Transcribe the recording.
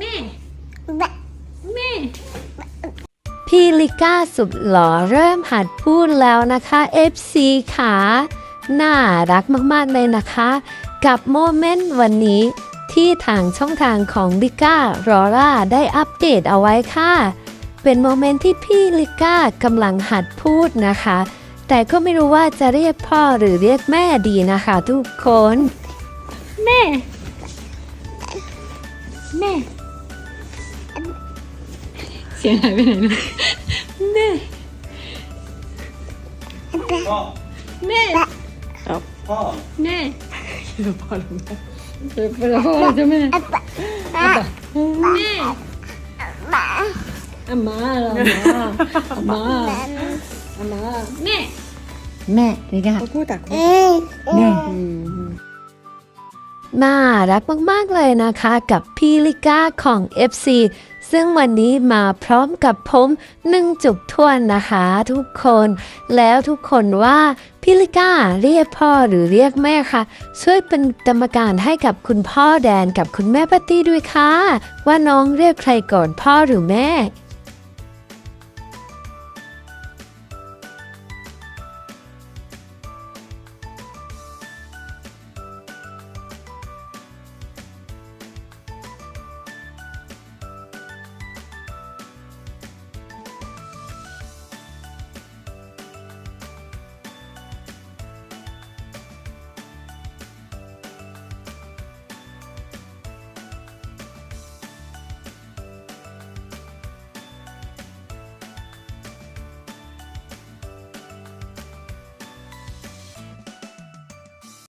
แม่ แม่ พี่ลิก้าสุดหล่อเริ่มหัดพูดแล้วนะคะ FC ค่ะน่ารักมากๆเลยนะคะ กับโมเมนต์วันนี้ที่ทางช่องทางของลิก้ารอร่าได้อัปเดตเอาไว้ค่ะ เป็นโมเมนต์ที่พี่ลิก้ากำลังหัดพูดนะคะ แต่ก็ไม่รู้ว่าจะเรียกพ่อหรือเรียกแม่ดีนะคะทุกคน แม่ แม่ เสียงหายไปไหนนะแม่พ่อแม่พ่อแม่พอแล้วแม่พอแล้วพ่อจะแม่แม่อามาเหรออามาอามาแม่แม่นี่ค่ะพูดแต่แม่น่ารักมาก ๆ เลยนะคะกับพี่ลิก้าของ FC ซึ่งวันนี้มาพร้อมกับผมหนึ่งจุกท่วนนะคะทุกคน แล้วทุกคนว่าพี่ลิก้าเรียกพ่อหรือเรียกแม่คะช่วยเป็นกรรมการให้กับคุณพ่อแดนกับคุณแม่ปาตี้ด้วยค่ะ ว่าน้องเรียกใครก่อนพ่อหรือแม่